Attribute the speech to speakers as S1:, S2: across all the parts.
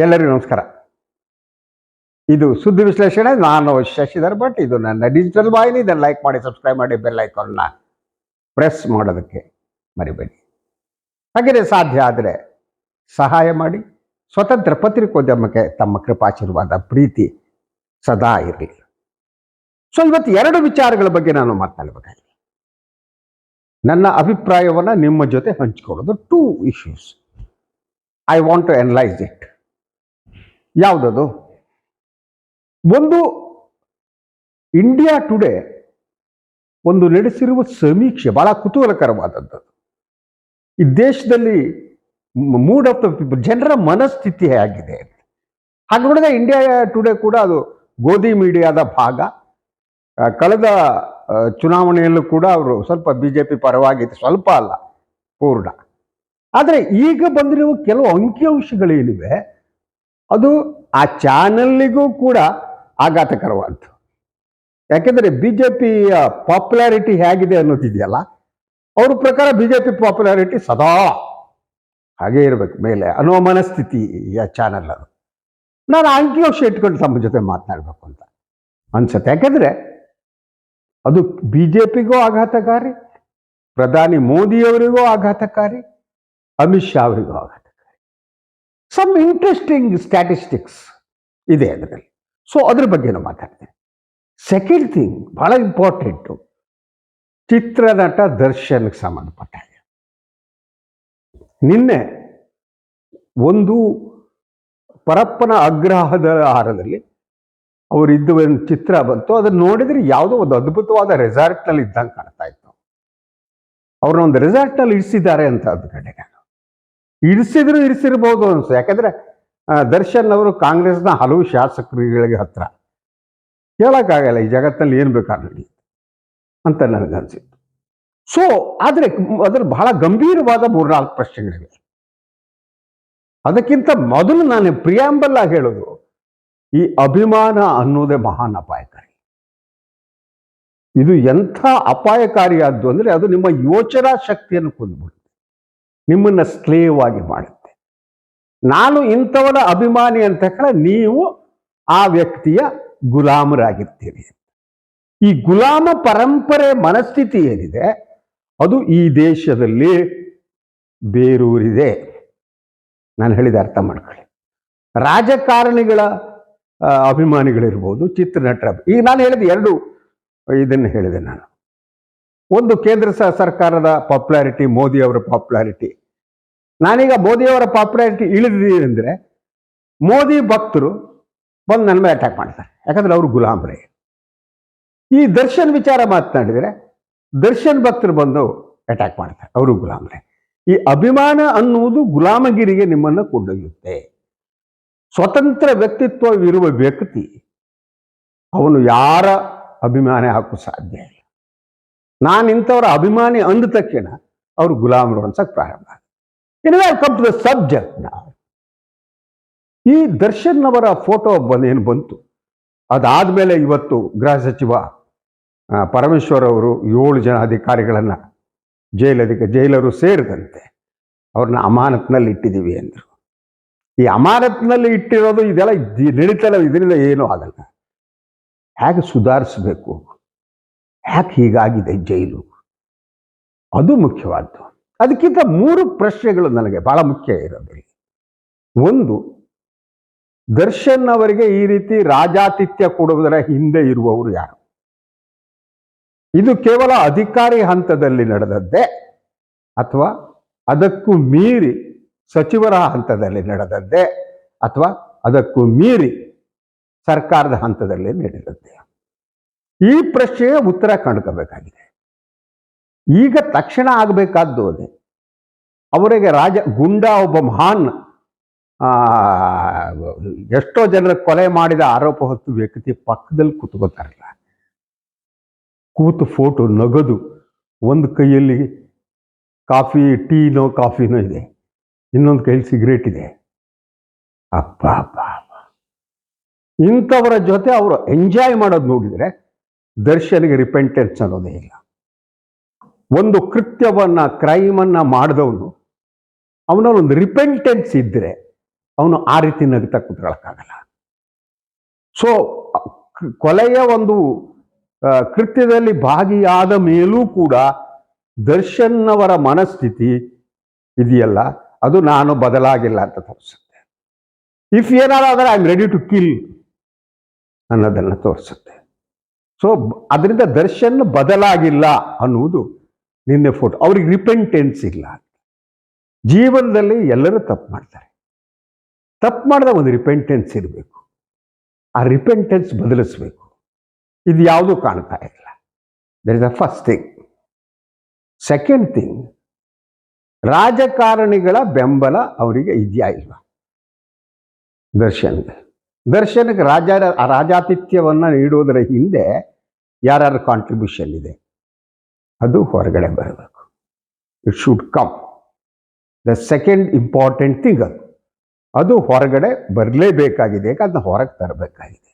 S1: ಎಲ್ಲರಿಗೂ ನಮಸ್ಕಾರ. ಇದು ಸುದ್ದಿ ವಿಶ್ಲೇಷಣೆ, ನಾನು ಶಶಿಧರ್ ಭಟ್. ಇದು ನನ್ನ ಡಿಜಿಟಲ್ ವಾಹಿನಿ. ಇದನ್ನು ಲೈಕ್ ಮಾಡಿ ಸಬ್ಸ್ಕ್ರೈಬ್ ಮಾಡಿ ಬೆಲ್ ಐಕಾನ್ನ ಪ್ರೆಸ್ ಮಾಡೋದಕ್ಕೆ ಮರಿಬೇಡಿ. ಹಾಗೆಯೇ ಸಾಧ್ಯ ಆದರೆ ಸಹಾಯ ಮಾಡಿ. ಸ್ವತಂತ್ರ ಪತ್ರಿಕೋದ್ಯಮಕ್ಕೆ ತಮ್ಮ ಕೃಪಾಶೀರ್ವಾದ, ಪ್ರೀತಿ ಸದಾ ಇರಲಿ ಸೊ ಇವತ್ತು ಎರಡು ವಿಚಾರಗಳ ಬಗ್ಗೆ ನಾನು ಮಾತನಾಡಬೇಕಾಗಿದೆ. ನನ್ನ ಅಭಿಪ್ರಾಯವನ್ನು ನಿಮ್ಮ ಜೊತೆ ಹಂಚಿಕೊಳ್ಳೋದು two issues I want to analyse it ಯಾವುದದು? ಒಂದು ಇಂಡಿಯಾ ಟುಡೇ ಒಂದು ನಡೆಸಿರುವ ಸಮೀಕ್ಷೆ ಬಹಳ ಕುತೂಹಲಕರವಾದದ್ದು. ಈ ದೇಶದಲ್ಲಿ ಮೂಡ್ ಆಫ್ ದ ಪೀಪಲ್ ಜನರ ಮನಸ್ಥಿತಿ ಆಗಿದೆ ಹಾಗೆ ನೋಡಿದ್ರೆ ಇಂಡಿಯಾ ಟುಡೇ ಕೂಡ ಅದು ಗೋಧಿ ಮೀಡಿಯಾದ ಭಾಗ. ಕಳೆದ ಚುನಾವಣೆಯಲ್ಲೂ ಕೂಡ ಅವರು ಸ್ವಲ್ಪ ಬಿ ಜೆ ಪಿ ಪರವಾಗಿತ್ತು ಸ್ವಲ್ಪ ಅಲ್ಲ, ಪೂರ್ಣ. ಆದರೆ ಈಗ ಬಂದಿರುವ ಕೆಲವು ಅಂಕಿಅಂಶಗಳೇನಿವೆ ಅದು ಆ ಚಾನಲ್ಲಿಗೂ ಕೂಡ ಆಘಾತಕರವಾದ್ದು. ಯಾಕೆಂದರೆ ಬಿ ಜೆ ಪಿಯ ಪಾಪ್ಯುಲಾರಿಟಿ ಹೇಗಿದೆ ಅನ್ನೋದಿದೆಯಲ್ಲ, ಅವ್ರ ಪ್ರಕಾರ ಬಿ ಜೆ ಪಿ ಪಾಪ್ಯುಲಾರಿಟಿ ಸದಾ ಹಾಗೇ ಇರಬೇಕು ಮೇಲೆ ಅನ್ನೋ ಆ ಚಾನಲ್ ಅದು. ನಾನು ಅಂಕಿಯೋಶ ಇಟ್ಕೊಂಡು ತಮ್ಮ ಜೊತೆ ಮಾತನಾಡಬೇಕು ಅಂತ ಅನ್ಸುತ್ತೆ. ಯಾಕೆಂದರೆ ಅದು ಬಿ ಜೆ ಪಿಗೂ ಆಘಾತಕಾರಿ, ಪ್ರಧಾನಿ ಮೋದಿಯವರಿಗೂ ಆಘಾತಕಾರಿ, ಅಮಿತ್ ಶಾ ಅವರಿಗೂ ಆಘಾತಕಾರಿ ಸಮ್ ಇಂಟ್ರೆಸ್ಟಿಂಗ್ ಸ್ಟ್ಯಾಟಿಸ್ಟಿಕ್ಸ್ ಇದೆ ಅದರಲ್ಲಿ. ಸೊ ಅದ್ರ ಬಗ್ಗೆ ನಾವು ಮಾತಾಡ್ತೇನೆ. ಸೆಕೆಂಡ್ ಥಿಂಗ್ ಬಹಳ ಇಂಪಾರ್ಟೆಂಟು ಚಿತ್ರನಟ ದರ್ಶನ್ಗೆ ಸಂಬಂಧಪಟ್ಟ ನಿನ್ನೆ ಒಂದು ಪರಪ್ಪನ ಅಗ್ರಹದ ಆಹಾರದಲ್ಲಿ ಅವರಿದ್ದ ಒಂದು ಚಿತ್ರ ಬಂತು. ಅದನ್ನು ನೋಡಿದ್ರೆ ಯಾವುದೋ ಒಂದು ಅದ್ಭುತವಾದ ರೆಸಾರ್ಟ್ನಲ್ಲಿ ಇದ್ದಂಗೆ ಕಾಣ್ತಾ ಇತ್ತು. ಅವ್ರನ್ನ ಒಂದು ರೆಸಾರ್ಟ್ನಲ್ಲಿ ಇರಿಸಿದ್ದಾರೆ ಅಂತ ಅಂದ್ಕೊಂಡೆ ಇರಿಸಿದ್ರು ಇರಿಸಿರ್ಬೋದು ಅನ್ಸು ಯಾಕಂದ್ರೆ ದರ್ಶನ್ ಅವರು ಕಾಂಗ್ರೆಸ್ನ ಹಲವು ಶಾಸಕರುಗಳಿಗೆ ಹತ್ರ ಹೇಳಕ್ಕಾಗಲ್ಲ, ಈ ಜಗತ್ತಲ್ಲಿ ಏನು ಬೇಕಾದ್ರೆ ನಡೆಯುತ್ತೆ ಅಂತ ನನಗನ್ಸಿತ್ತು. ಸೊ ಆದರೆ ಅದ್ರ ಬಹಳ ಗಂಭೀರವಾದ ಮೂರ್ನಾಲ್ಕು ಪ್ರಶ್ನೆಗಳಿವೆ. ಅದಕ್ಕಿಂತ ಮೊದಲು ನಾನು ಪ್ರಿಯಾಂಬಲ್ ಹೇಳೋದು, ಈ ಅಭಿಮಾನ ಅನ್ನೋದೇ ಮಹಾನ್ ಅಪಾಯಕಾರಿ. ಇದು ಎಂಥ ಅಪಾಯಕಾರಿಯಾದ್ದು ಅಂದ್ರೆ, ಅದು ನಿಮ್ಮ ಯೋಚನಾ ಶಕ್ತಿಯನ್ನು ಕೊಂದ್ಬಿಡುತ್ತೆ. ನಿಮ್ಮನ್ನ ಸ್ಲೇವ್ ಆಗಿ ಮಾಡುತ್ತೆ. ನಾನು ಇಂಥವರ ಅಭಿಮಾನಿ ಅಂತ ಹೇಳಿ ನೀವು ಆ ವ್ಯಕ್ತಿಯ ಗುಲಾಮರಾಗಿರ್ತೀರಿ. ಈ ಗುಲಾಮ ಪರಂಪರೆ ಮನಸ್ಥಿತಿ ಏನಿದೆ? ಅದು ಈ ದೇಶದಲ್ಲಿ ಬೇರೂರಿದೆ. ನಾನು ಹೇಳಿದ ಅರ್ಥ ಮಾಡ್ಕೊಳ್ಳಿ. ರಾಜಕಾರಣಿಗಳ ಅಭಿಮಾನಿಗಳಿರ್ಬೋದು, ಚಿತ್ರನಟರ ಈಗ ನಾನು ಹೇಳಿದೆ ಎರಡು, ಇದನ್ನು ಹೇಳಿದೆ ನಾನು. ಒಂದು ಕೇಂದ್ರ ಸರ್ಕಾರದ ಪಾಪ್ಯುಲಾರಿಟಿ ಮೋದಿ ಅವರ ಪಾಪ್ಯುಲಾರಿಟಿ ನಾನೀಗ ಮೋದಿಯವರ ಪಾಪ್ಯುಲಾರಿಟಿ ಇಳಿದಿದೆ ಅಂದರೆ ಮೋದಿ ಭಕ್ತರು ಬಂದು ನನ್ನ ಮೇಲೆ ಅಟ್ಯಾಕ್ ಮಾಡ್ತಾರೆ. ಯಾಕಂದ್ರೆ ಅವರು ಗುಲಾಮರೇ ಈ ದರ್ಶನ್ ವಿಚಾರ ಮಾತನಾಡಿದರೆ ದರ್ಶನ್ ಭಕ್ತರು ಬಂದು ಅಟ್ಯಾಕ್ ಮಾಡ್ತಾರೆ. ಅವರು ಗುಲಾಮ್ರೆ ಈ ಅಭಿಮಾನ ಅನ್ನುವುದು ಗುಲಾಮಗಿರಿಗೆ ನಿಮ್ಮನ್ನು ಕೊಂಡೊಯ್ಯುತ್ತೆ. ಸ್ವತಂತ್ರ ವ್ಯಕ್ತಿತ್ವವಿರುವ ವ್ಯಕ್ತಿ ಅವನು ಯಾರ ಅಭಿಮಾನಿ ಹಾಕೋ ಸಾಧ್ಯ ಇಲ್ಲ. ನಾನು ಇಂಥವರ ಅಭಿಮಾನಿ ಅಂದ ತಕ್ಷಣ ಅವರು ಗುಲಾಮರು ಅನ್ಸಕ್ಕೆ ಪ್ರಾರಂಭ ಇನ್ನು ಕಮ್ ಟು ದ ಸಬ್ಜೆಕ್ಟ್ ಈ ದರ್ಶನ್ ಅವರ ಫೋಟೋ ಏನು ಬಂತು? ಅದಾದ್ಮೇಲೆ ಇವತ್ತು ಗೃಹ ಸಚಿವ ಪರಮೇಶ್ವರ್ ಅವರು ಏಳು ಜನ ಅಧಿಕಾರಿಗಳನ್ನು ಜೈಲಧಿಕ ಜೈಲರು ಸೇರಿದಂತೆ ಅವ್ರನ್ನ ಅಮಾನತ್ನಲ್ಲಿ ಇಟ್ಟಿದ್ದೀವಿ ಅಂದರು. ಈ ಅಮಾನತ್ನಲ್ಲಿ ಇಟ್ಟಿರೋದು ಇದೆಲ್ಲ ಇದ್- ನಡೀತಲ್ಲ, ಇದರಿಂದ ಏನೂ ಆಗಲ್ಲ. ಹೇಗೆ ಸುಧಾರಿಸಬೇಕು? ಯಾಕೆ ಹೀಗಾಗಿದೆ ಜೈಲು? ಅದು ಮುಖ್ಯವಾದ್ದು. ಅದಕ್ಕಿಂತ ಮೂರು ಪ್ರಶ್ನೆಗಳು ನನಗೆ ಬಹಳ ಮುಖ್ಯ ಇರೋದ್ರಲ್ಲಿ. ಒಂದು, ದರ್ಶನ್ ಅವರಿಗೆ ಈ ರೀತಿ ರಾಜಾತಿಥ್ಯ ಕೊಡುವುದರ ಹಿಂದೆ ಇರುವವರು ಯಾರು? ಇದು ಕೇವಲ ಅಧಿಕಾರಿ ಹಂತದಲ್ಲಿ ನಡೆದದ್ದೇ ಅಥವಾ ಅದಕ್ಕೂ ಮೀರಿ ಸಚಿವರ ಹಂತದಲ್ಲಿ ನಡೆದದ್ದೇ ಅಥವಾ ಅದಕ್ಕೂ ಮೀರಿ ಸರ್ಕಾರದ ಹಂತದಲ್ಲಿ ನಡೆದದ್ದೇ? ಈ ಪ್ರಶ್ನೆಯ ಉತ್ತರ ಕಂಡುಕೋಬೇಕಾಗಿದೆ ಈಗ ತಕ್ಷಣ ಆಗಬೇಕಾದ್ದು ಅದೇ. ಅವರಿಗೆ ರಾಜ ಗುಂಡ ಒಬ್ಬ ಮಹಾನ್ ಎಷ್ಟೋ ಜನರ ಕೊಲೆ ಮಾಡಿದ ಆರೋಪ ಹೊತ್ತು ವ್ಯಕ್ತಿ ಪಕ್ಕದಲ್ಲಿ ಕೂತ್ಕೋತಾರಲ್ಲ. ಕೂತು ಫೋಟೋ ನಗದು, ಒಂದು ಕೈಯಲ್ಲಿ ಕಾಫಿ, ಟೀನೋ ಕಾಫಿನೋ ಇದೆ. ಇನ್ನೊಂದು ಕೈಯಲ್ಲಿ ಸಿಗರೇಟ್ ಇದೆ. ಅಪ್ಪ ಅಪ್ಪ ಅಪ್ಪ. ಇಂಥವರ ಜೊತೆ ಅವರು ಎಂಜಾಯ್ ಮಾಡೋದು ನೋಡಿದರೆ ದರ್ಶನಿಗೆ ರಿಪೆಂಟೆನ್ಸ್ ಅನ್ನೋದೇ ಇಲ್ಲ. ಒಂದು ಕೃತ್ಯವನ್ನ, ಕ್ರೈಮನ್ನು ಮಾಡಿದವನು ಅವನಲ್ಲಿ ಒಂದು ರಿಪೆಂಟೆನ್ಸ್ ಇದ್ದರೆ ಅವನು ಆ ರೀತಿ ನಗ್ತಾ ಕುತ್ಕೊಳ್ಳೋಕ್ಕಾಗಲ್ಲ ಸೊ ಕೊಲೆಯ ಒಂದು ಕೃತ್ಯದಲ್ಲಿ ಭಾಗಿಯಾದ ಮೇಲೂ ಕೂಡ ದರ್ಶನ್ ಅವರ ಮನಸ್ಥಿತಿ ಇದೆಯಲ್ಲ, ಅದು ನಾನು ಬದಲಾಗಿಲ್ಲ ಅಂತ ತೋರಿಸುತ್ತೆ. ಇಫ್ ಏನಾದರೂ I am ready to kill ಅನ್ನೋದನ್ನು ತೋರಿಸುತ್ತೆ. ಸೊ ಅದರಿಂದ ದರ್ಶನ್ ಬದಲಾಗಿಲ್ಲ ಅನ್ನುವುದು ನಿನ್ನೆ ಫೋಟೋ ಅವ್ರಿಗೆ ರಿಪೆಂಟೆನ್ಸ್ ಇಲ್ಲ ಜೀವನದಲ್ಲಿ ಎಲ್ಲರೂ ತಪ್ಪು ಮಾಡ್ತಾರೆ. ತಪ್ಪು ಮಾಡಿದಾಗ ಒಂದು ರಿಪೆಂಟೆನ್ಸ್ ಇರಬೇಕು. ಆ ರಿಪೆಂಟೆನ್ಸ್ ಬದಲಿಸ್ಬೇಕು. ಇದು ಯಾವುದೂ ಕಾಣ್ತಾ ಇಲ್ಲ. There is a first thing second thing ರಾಜಕಾರಣಿಗಳ ಬೆಂಬಲ ಅವರಿಗೆ ಇದೆಯಾ ಇಲ್ವಾ? ದರ್ಶನ್ಗೆ. ದರ್ಶನ್ಗೆ ರಾಜ, ರಾಜಾತಿಥ್ಯವನ್ನು ನೀಡುವುದರ ಹಿಂದೆ ಯಾರ್ಯಾರ ಕಾಂಟ್ರಿಬ್ಯೂಷನ್ ಇದೆ? ಅದು ಹೊರಗಡೆ ಬರಬೇಕು. It should come the second important thing ಅದು. ಅದು ಹೊರಗಡೆ ಬರಲೇಬೇಕಾಗಿದೆ ಅದನ್ನ ಹೊರಗೆ ತರಬೇಕಾಗಿದೆ.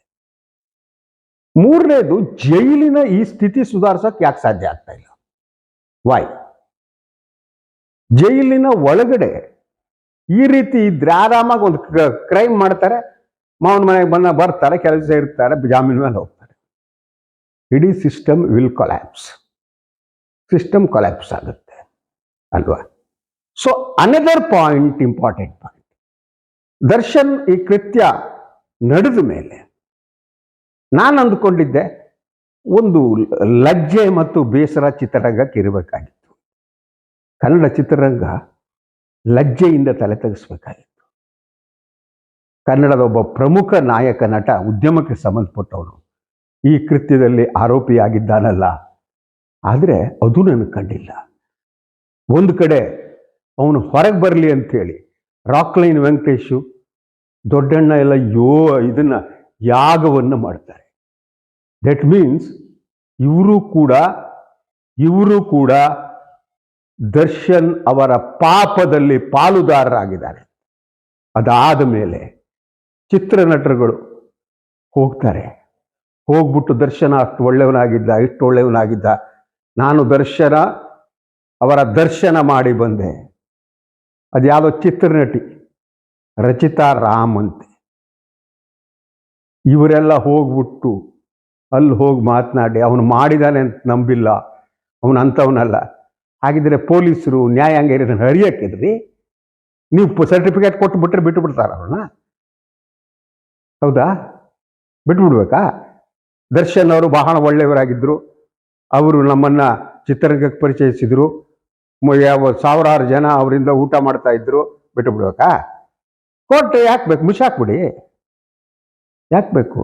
S1: ಮೂರನೇದು ಜೈಲಿನ ಈ ಸ್ಥಿತಿ ಸುಧಾರಿಸೋಕೆ ಯಾಕೆ ಸಾಧ್ಯ ಆಗ್ತಾ ಇಲ್ಲ. ವಾಯ್ ಜೈಲಿನ ಒಳಗಡೆ ಈ ರೀತಿ ಇದ್ರೆ ಆರಾಮಾಗಿ ಒಂದು ಕ್ರೈಮ್ ಮಾಡ್ತಾರೆ, ಮಾವನ ಮನೆಗೆ ಬಂದ ಬರ್ತಾರೆ, ಕೆಲಸ ಇರ್ತಾರೆ, ಜಾಮೀನು ಮೇಲೆ ಹೋಗ್ತಾರೆ. ಇಡೀ system will collapse system collapse ಆಗುತ್ತೆ ಅಲ್ವಾ? So another point important point Darshan ಈ ಕೃತ್ಯ ನಡೆದ ಮೇಲೆ ನಾನು ಅಂದುಕೊಂಡಿದ್ದೆ, ಒಂದು ಲಜ್ಜೆ ಮತ್ತು ಬೇಸರ ಚಿತ್ರರಂಗಕ್ಕೆ ಇರಬೇಕಾಗಿತ್ತು. ಕನ್ನಡ ಚಿತ್ರರಂಗ ಲಜ್ಜೆಯಿಂದ ತಲೆ ತೆಗೆಸ್ಬೇಕಾಗಿತ್ತು. ಕನ್ನಡದ ಒಬ್ಬ ಪ್ರಮುಖ ನಾಯಕ ನಟ, ಉದ್ಯಮಕ್ಕೆ ಸಂಬಂಧಪಟ್ಟವನು, ಈ ಕೃತ್ಯದಲ್ಲಿ ಆರೋಪಿಯಾಗಿದ್ದಾನಲ್ಲ. ಆದರೆ ಅದು ನನಗೆ ಕಂಡಿಲ್ಲ ಒಂದು ಕಡೆ ಅವನು ಹೊರಗೆ ಬರಲಿ ಅಂಥೇಳಿ ರಾಕ್ಲೈನ್ ವೆಂಕಟೇಶು ದೊಡ್ಡಣ್ಣ ಎಲ್ಲ ಯೋ ಇದನ್ನು ಯಾಗವನ್ನು ಮಾಡ್ತಾರೆ. ದಟ್ ಮೀನ್ಸ್ ಇವರು ಕೂಡ ಇವರು ಕೂಡ ದರ್ಶನ್ ಅವರ ಪಾಪದಲ್ಲಿ ಪಾಲುದಾರರಾಗಿದ್ದಾರೆ. ಅದಾದ ಮೇಲೆ ಚಿತ್ರನಟರುಗಳು ಹೋಗ್ತಾರೆ. ಹೋಗ್ಬಿಟ್ಟು ದರ್ಶನ ಅಷ್ಟು ಒಳ್ಳೆಯವನಾಗಿದ್ದ ಇಷ್ಟು ಒಳ್ಳೆಯವನಾಗಿದ್ದ ನಾನು ದರ್ಶನ, ಅವರ ದರ್ಶನ ಮಾಡಿ ಬಂದೆ. ಅದ್ಯಾವುದೋ ಚಿತ್ರನಟಿ, ರಚಿತಾ ರಾಮ್ ಅಂತೆ. ಇವರೆಲ್ಲ ಹೋಗ್ಬಿಟ್ಟು ಅಲ್ಲಿ ಹೋಗಿ ಮಾತನಾಡಿ, ಅವನು ಮಾಡಿದಾನೆ ಅಂತ ನಂಬಿಲ್ಲ, ಅವನು ಅಂಥವನಲ್ಲ. ಹಾಗಿದ್ರೆ ಪೊಲೀಸರು ನ್ಯಾಯಾಂಗ ಇರೋದನ್ನು ಹರಿಯಕ್ಕಿದ್ರಿ ನೀವು ಸರ್ಟಿಫಿಕೇಟ್ ಕೊಟ್ಟು ಬಿಟ್ಟರೆ ಬಿಟ್ಟು ಬಿಡ್ತಾರ ಅವ್ರನ್ನ? ಹೌದಾ? ಬಿಟ್ಬಿಡ್ಬೇಕಾ? ದರ್ಶನ್ ಅವರು ಬಹಳ ಒಳ್ಳೆಯವರಾಗಿದ್ದರು ಅವರು ನಮ್ಮನ್ನ ಚಿತ್ರರಂಗಕ್ಕೆ ಪರಿಚಯಿಸಿದರು. ಯಾವ ಸಾವಿರಾರು ಜನ ಅವರಿಂದ ಊಟ ಮಾಡ್ತಾ ಇದ್ರು. ಬಿಟ್ಟು ಬಿಡಬೇಕಾ? ಕೋರ್ಟ್ ಯಾಕೆ ಬೇಕು? ಮುಚ್ಚಾಕ್ಬಿಡಿ ಯಾಕೆ ಬೇಕು?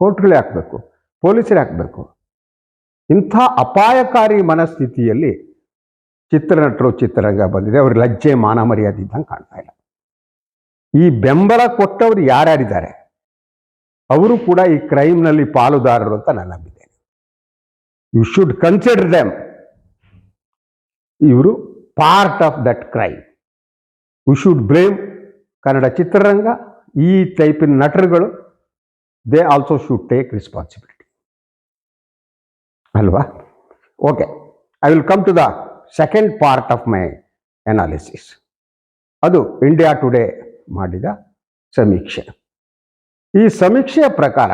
S1: ಕೋರ್ಟ್ಗಳೇ ಹಾಕ್ಬೇಕು ಪೊಲೀಸರೇ ಹಾಕಬೇಕು ಇಂಥ ಅಪಾಯಕಾರಿ ಮನಸ್ಥಿತಿಯಲ್ಲಿ ಚಿತ್ರನಟರು ಚಿತ್ರರಂಗ ಬಂದಿದೆ. ಅವ್ರ ಲಜ್ಜೆ, ಮಾನ, ಮರ್ಯಾದೆ ಇದ್ದಂಗೆ ಕಾಣ್ತಾ ಇಲ್ಲ. ಈ ಬೆಂಬಲ ಕೊಟ್ಟವರು ಯಾರ್ಯಾರಿದ್ದಾರೆ? ಅವರು ಕೂಡ ಈ ಕ್ರೈಮ್ನಲ್ಲಿ ಪಾಲುದಾರರು ಅಂತ ನನ್ನ ನಂಬಿದ್ದೇನೆ ಯು ಶುಡ್ ಕನ್ಸಿಡರ್ ದೆಮ್ ಇವರು part of that crime we should blame Kannada ಚಿತ್ರರಂಗ ಈ ಟೈಪಿನ ನಟರುಗಳು they also should take responsibility ಅಲ್ವಾ? Okay I will come to the second part of my analysis ಅದು ಇಂಡಿಯಾ ಟುಡೇ ಮಾಡಿದ ಸಮೀಕ್ಷೆ. ಈ ಸಮೀಕ್ಷೆಯ ಪ್ರಕಾರ,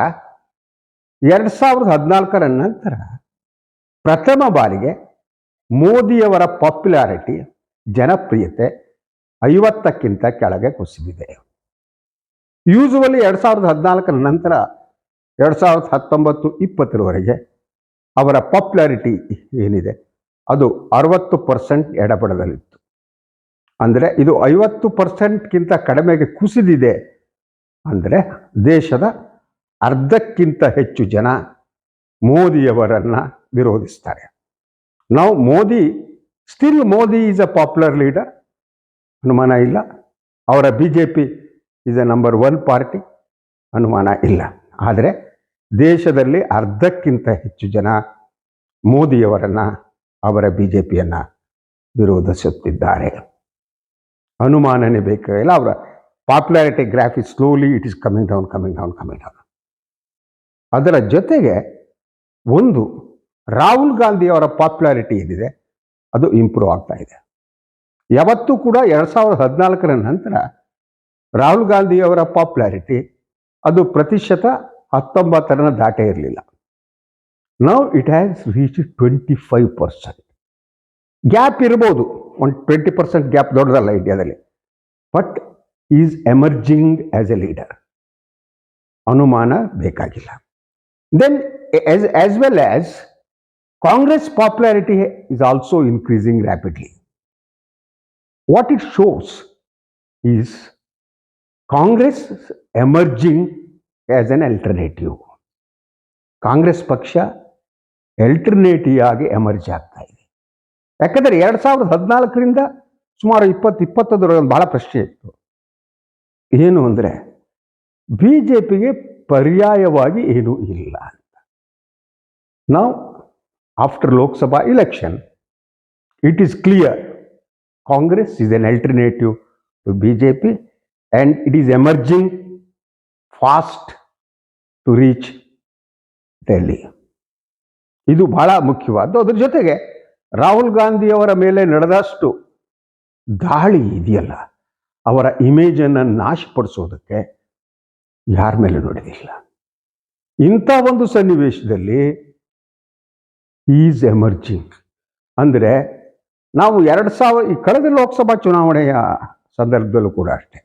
S1: ಎರಡು ಸಾವಿರದ ಹದಿನಾಲ್ಕರ ನಂತರ ಪ್ರಥಮ ಬಾರಿಗೆ ಮೋದಿಯವರ ಪಾಪ್ಯುಲಾರಿಟಿ, ಜನಪ್ರಿಯತೆ ಐವತ್ತಕ್ಕಿಂತ ಕೆಳಗೆ ಕುಸಿದಿದೆ. ಯೂಸುವಲಿ ಎರಡು ಸಾವಿರದ ಹದಿನಾಲ್ಕರ ನಂತರ, ಎರಡು ಸಾವಿರದ ಹತ್ತೊಂಬತ್ತು ಇಪ್ಪತ್ತರವರೆಗೆ ಅವರ ಪಾಪ್ಯುಲಾರಿಟಿ ಏನಿದೆ, ಅದು ಅರವತ್ತು ಪರ್ಸೆಂಟ್ ಎಡಪಡದಲ್ಲಿತ್ತು ಅಂದರೆ ಇದು ಐವತ್ತು ಪರ್ಸೆಂಟ್ಗಿಂತ ಕಡಿಮೆಗೆ ಕುಸಿದಿದೆ. ಅಂದರೆ ದೇಶದ ಅರ್ಧಕ್ಕಿಂತ ಹೆಚ್ಚು ಜನ ಮೋದಿಯವರನ್ನು ವಿರೋಧಿಸ್ತಾರೆ. ನಾವು Modi still Modi is a popular leader ಅನುಮಾನ ಇಲ್ಲ. ಅವರ B J P is a number one party ಅನುಮಾನ ಇಲ್ಲ. ಆದರೆ ದೇಶದಲ್ಲಿ ಅರ್ಧಕ್ಕಿಂತ ಹೆಚ್ಚು ಜನ ಮೋದಿಯವರನ್ನು ಅವರ ಬಿ ಜೆ ಪಿಯನ್ನು ವಿರೋಧಿಸುತ್ತಿದ್ದಾರೆ. ಅನುಮಾನನೇ ಬೇಕಾಗಿಲ್ಲ ಅವರ popularity graph is slowly it is coming down coming down coming down ಅದರ ಜೊತೆಗೆ ಒಂದು, ರಾಹುಲ್ ಗಾಂಧಿ ಅವರ ಪಾಪ್ಯುಲಾರಿಟಿ ಏನಿದೆ, ಅದು ಇಂಪ್ರೂವ್ ಆಗ್ತಾ ಇದೆ. ಯಾವತ್ತೂ ಕೂಡ ಎರಡು ಸಾವಿರದ ಹದಿನಾಲ್ಕರ ನಂತರ ರಾಹುಲ್ ಗಾಂಧಿ ಅವರ ಪಾಪ್ಯುಲಾರಿಟಿ ಅದು ಪ್ರತಿಶತ ಹತ್ತೊಂಬತ್ತರನ್ನ ದಾಟೇ ಇರಲಿಲ್ಲ. ನಾವು it has reach twenty five percent gap ಇರ್ಬೋದು, ಒಂದು ಟ್ವೆಂಟಿ ಪರ್ಸೆಂಟ್ ಗ್ಯಾಪ್ ದೊಡ್ಡದಲ್ಲ ಇಂಡಿಯಾದಲ್ಲಿ but is emerging as a leader ಅನುಮಾನ ಬೇಕಾಗಿಲ್ಲ. Then as as well as Congress popularity is also increasing rapidly. What it shows is Congress emerging as an alternative. Congress ಪಕ್ಷ alternative ಆಗಿ emerge ಆಗ್ತಾ ಇದೆ ಯಾಕಂದರೆ ಎರಡು ಸಾವಿರದ ಹದಿನಾಲ್ಕರಿಂದ ಸುಮಾರು ಇಪ್ಪತ್ತು ಇಪ್ಪತ್ತೊಂದರ ಭಾಳ ಪ್ರಶ್ನೆ ಇತ್ತು ಏನು ಅಂದರೆ ಬಿ ಜೆ ಪಿಗೆ ಪರ್ಯಾಯವಾಗಿ ಏನೂ ಇಲ್ಲ ಅಂತ after after Lok Sabha election, it is clear Congress is an alternative to BJP and it is emerging fast to reach Delhi. ಇದು ಬಹಳ ಮುಖ್ಯವಾದ್ದು ಅದ್ರ ಜೊತೆಗೆ ರಾಹುಲ್ ಗಾಂಧಿ ಅವರ ಮೇಲೆ ನಡೆದಷ್ಟು ದಾಳಿ ಇದೆಯಲ್ಲ ಅವರ ಇಮೇಜನ್ನು ನಾಶಪಡಿಸೋದಕ್ಕೆ ಯಾರ ಮೇಲೆ ನಡೆದಿಲ್ಲ ಇಂಥ ಒಂದು ಸನ್ನಿವೇಶದಲ್ಲಿ ಈಸ್ ಎಮರ್ಜಿಂಗ್. ಅಂದರೆ ನಾವು ಎರಡು ಸಾವಿರ ಈ ಕಳೆದ ಲೋಕಸಭಾ ಚುನಾವಣೆಯ ಸಂದರ್ಭದಲ್ಲೂ ಕೂಡ ಅಷ್ಟೇ.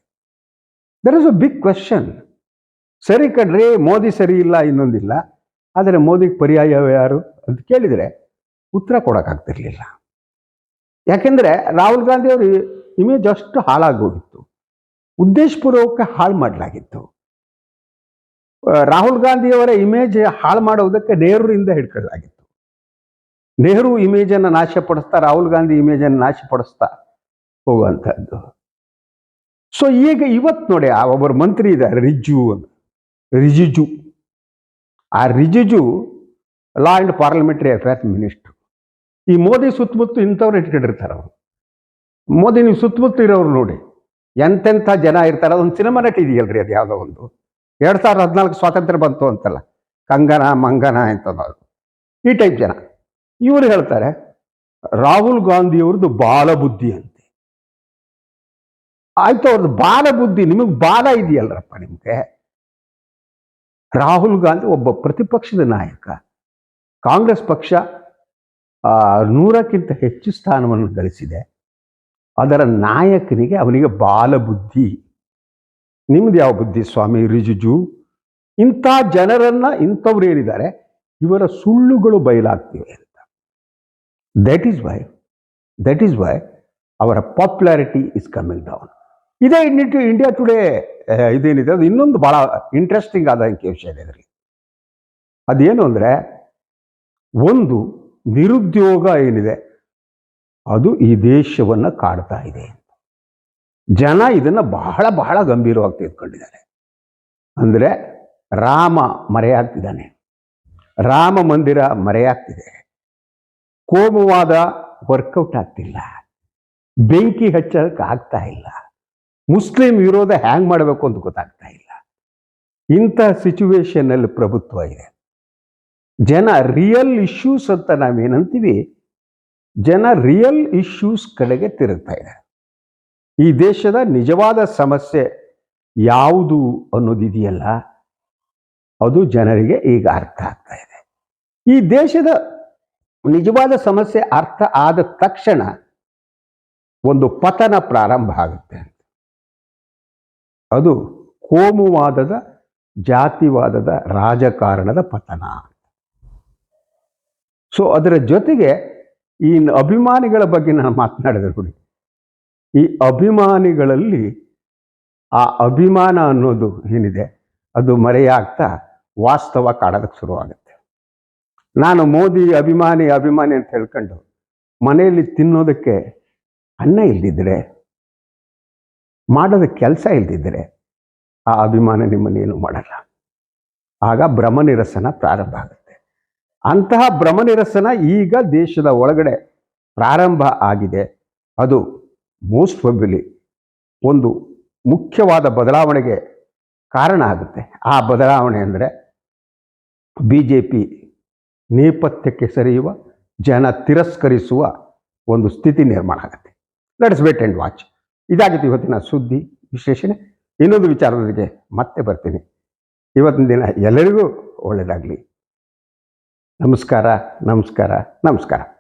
S1: There is a big question ಸರಿ ಕಡ್ರಿ ಮೋದಿ ಸರಿ ಇಲ್ಲ ಇನ್ನೊಂದಿಲ್ಲ, ಆದರೆ ಮೋದಿಗೆ ಪರ್ಯಾಯ ಯಾರು ಅಂತ ಕೇಳಿದರೆ ಉತ್ತರ ಕೊಡೋಕ್ಕಾಗ್ತಿರ್ಲಿಲ್ಲ. ಯಾಕೆಂದರೆ ರಾಹುಲ್ ಗಾಂಧಿ ಅವರು ಇಮೇಜ್ ಅಷ್ಟು ಹಾಳಾಗೋಗಿತ್ತು. ಉದ್ದೇಶಪೂರ್ವಕ ಹಾಳು ಮಾಡಲಾಗಿತ್ತು. ರಾಹುಲ್ ಗಾಂಧಿಯವರ ಇಮೇಜ್ ಹಾಳು ಮಾಡೋದಕ್ಕೆ ನೇರರಿಂದ ಹಿಡ್ಕೊಳ್ಳಲಾಗಿತ್ತು. ನೆಹರು ಇಮೇಜನ್ನು ನಾಶಪಡಿಸ್ತಾ, ರಾಹುಲ್ ಗಾಂಧಿ ಇಮೇಜನ್ನು ನಾಶಪಡಿಸ್ತಾ ಹೋಗುವಂಥದ್ದು. ಸೊ ಈಗ ಇವತ್ತು ನೋಡಿ, ಆ ಒಬ್ಬರು ಮಂತ್ರಿ ಇದ್ದಾರೆ, ರಿಜ್ಜು ಅಂತ. ರಿಜಿಜು. ಆ Rijiju law and parliamentary affairs minister ಈ ಮೋದಿ ಸುತ್ತಮುತ್ತ ಇಂಥವ್ರು ಇಟ್ಕೊಂಡಿರ್ತಾರೆ ಅವರು. ಮೋದಿ ನೀವು ಸುತ್ತಮುತ್ತ ಇರೋರು ನೋಡಿ, ಎಂತೆಂಥ ಜನ ಇರ್ತಾರೆ. ಅದೊಂದು ಸಿನಿಮಾ ನಟ ಇದೆಯಲ್ರಿ ಅದು ಯಾವುದೋ ಒಂದು. ಎರಡು ಸಾವಿರದ ಹದಿನಾಲ್ಕು ಸ್ವಾತಂತ್ರ್ಯ ಬಂತು ಅಂತಲ್ಲ, ಕಂಗನ, ಮಂಗನ ಅಂತ ಈ ಟೈಪ್ ಜನ. ಇವರು ಹೇಳ್ತಾರೆ ರಾಹುಲ್ ಗಾಂಧಿಯವ್ರದ್ದು ಬಾಲ ಬುದ್ಧಿ ಅಂತೆ. ಆಯ್ತು ಅವ್ರದ್ದು ಬಾಲ ಬುದ್ಧಿ ನಿಮಗೆ ಬಾಲ ಇದೆಯಲ್ರಪ್ಪ ನಿಮಗೆ? ರಾಹುಲ್ ಗಾಂಧಿ ಒಬ್ಬ ಪ್ರತಿಪಕ್ಷದ ನಾಯಕ. ಕಾಂಗ್ರೆಸ್ ಪಕ್ಷ ಆ, ನೂರಕ್ಕಿಂತ ಹೆಚ್ಚು ಸ್ಥಾನವನ್ನು ಗಳಿಸಿದೆ. ಅದರ ನಾಯಕನಿಗೆ ಅವನಿಗೆ ಬಾಲ ಬುದ್ಧಿ ನಿಮ್ದು ಯಾವ ಬುದ್ಧಿ ಸ್ವಾಮಿ ರಿಜಿಜು? ಇಂಥ ಜನರನ್ನ ಇಂಥವ್ರು ಏನಿದ್ದಾರೆ ಇವರ ಸುಳ್ಳುಗಳು ಬಯಲಾಗ್ತಿವೆ. That is why that is why ಅವರ ಪಾಪ್ಯುಲಾರಿಟಿ ಇಸ್ ಕಮ್ಮಿಂಗ್ ಡೌನ್ ಇದೇ ಇಂಡಿ ಇಂಡಿಯಾ ಟುಡೇ ಇದೇನಿದೆ? ಅದು ಇನ್ನೊಂದು ಭಾಳ ಇಂಟ್ರೆಸ್ಟಿಂಗ್ ಆದ ವಿಷಯ ಇದೆ ಇದರಲ್ಲಿ ಅದೇನು ಅಂದರೆ, ಒಂದು ನಿರುದ್ಯೋಗ ಏನಿದೆ, ಅದು ಈ ದೇಶವನ್ನು ಕಾಡ್ತಾ ಇದೆ ಜನ ಇದನ್ನು ಬಹಳ ಬಹಳ ಗಂಭೀರವಾಗಿ ತೆಗೆದುಕೊಂಡಿದ್ದಾರೆ. ಅಂದರೆ ರಾಮ ಮರೆಯಾಗ್ತಿದ್ದಾನೆ. ರಾಮ ಮಂದಿರ ಮರೆಯಾಗ್ತಿದೆ. ಕೋಮುವಾದ ವರ್ಕೌಟ್ ಆಗ್ತಿಲ್ಲ. ಬೆಂಕಿ ಹಚ್ಚೋದಕ್ಕೆ ಆಗ್ತಾ ಇಲ್ಲ. ಮುಸ್ಲಿಂ ವಿರೋಧ ಹ್ಯಾಂಗ್ ಮಾಡಬೇಕು ಅಂತ ಗೊತ್ತಾಗ್ತಾ ಇಲ್ಲ. ಇಂಥ ಸಿಚುವೇಶನ್ನಲ್ಲಿ ಪ್ರಭುತ್ವ ಇದೆ. ಜನ ರಿಯಲ್ ಇಶ್ಯೂಸ್ ಅಂತ ನಾವೇನಂತೀವಿ? ಜನ ರಿಯಲ್ ಇಶ್ಯೂಸ್ ಕಡೆಗೆ ತಿರುಗ್ತಾ ಇದೆ. ಈ ದೇಶದ ನಿಜವಾದ ಸಮಸ್ಯೆ ಯಾವುದು ಅನ್ನೋದಿದೆಯಲ್ಲ, ಅದು ಜನರಿಗೆ ಈಗ ಅರ್ಥ ಆಗ್ತಾ ಇದೆ. ಈ ದೇಶದ ನಿಜವಾದ ಸಮಸ್ಯೆ ಅರ್ಥ ಆದ ತಕ್ಷಣ ಒಂದು ಪತನ ಪ್ರಾರಂಭ ಆಗುತ್ತೆ ಅದು ಕೋಮುವಾದದ, ಜಾತಿವಾದದ ರಾಜಕಾರಣದ ಪತನ ಸೊ ಅದರ ಜೊತೆಗೆ ಈ ಅಭಿಮಾನಿಗಳ ಬಗ್ಗೆ ನಾನು ಮಾತನಾಡಿದೆ ನೋಡಿ. ಈ ಅಭಿಮಾನಿಗಳಲ್ಲಿ ಆ ಅಭಿಮಾನ ಅನ್ನೋದು ಏನಿದೆ? ಅದು ಮರೆಯಾಗ್ತಾ ವಾಸ್ತವ ಕಾಡೋದಕ್ಕೆ ಶುರುವಾಗುತ್ತೆ. ನಾನು ಮೋದಿ ಅಭಿಮಾನಿ ಅಭಿಮಾನಿ ಅಂತ ಹೇಳ್ಕೊಂಡು ಮನೆಯಲ್ಲಿ ತಿನ್ನೋದಕ್ಕೆ ಅನ್ನ ಇಲ್ದಿದ್ರೆ, ಮಾಡೋದಕ್ಕೆ ಕೆಲಸ ಇಲ್ದಿದ್ರೆ ಆ ಅಭಿಮಾನ ನಿಮ್ಮನ್ನೇನು ಮಾಡಲ್ಲ. ಆಗ ಭ್ರಮನಿರಸನ ಪ್ರಾರಂಭ ಆಗುತ್ತೆ. ಅಂತಹ ಭ್ರಮನಿರಸನ ಈಗ ದೇಶದ ಒಳಗಡೆ ಪ್ರಾರಂಭ ಆಗಿದೆ. ಅದು ಮೋಸ್ಟ್ ಪ್ರೊಬಲಿ ಒಂದು ಮುಖ್ಯವಾದ ಬದಲಾವಣೆಗೆ ಕಾರಣ ಆಗುತ್ತೆ. ಆ ಬದಲಾವಣೆ ಅಂದರೆ ಬಿ ಜೆ ಪಿ ನೇಪಥ್ಯಕ್ಕೆ ಸರಿಯುವ, ಜನ ತಿರಸ್ಕರಿಸುವ ಒಂದು ಸ್ಥಿತಿ ನಿರ್ಮಾಣ ಆಗುತ್ತೆ. ಲೆಟ್ಸ್ ವೇಟ್ ಆ್ಯಂಡ್ ವಾಚ್ ಇದಾಗಿತ್ತು ಇವತ್ತಿನ ಸುದ್ದಿ ವಿಶೇಷಣೆ. ಇನ್ನೊಂದು ವಿಚಾರದೊಂದಿಗೆ ಮತ್ತೆ ಬರ್ತೀನಿ. ಇವತ್ತಿನ ದಿನ ಎಲ್ಲರಿಗೂ ಒಳ್ಳೆಯದಾಗಲಿ ನಮಸ್ಕಾರ ನಮಸ್ಕಾರ ನಮಸ್ಕಾರ.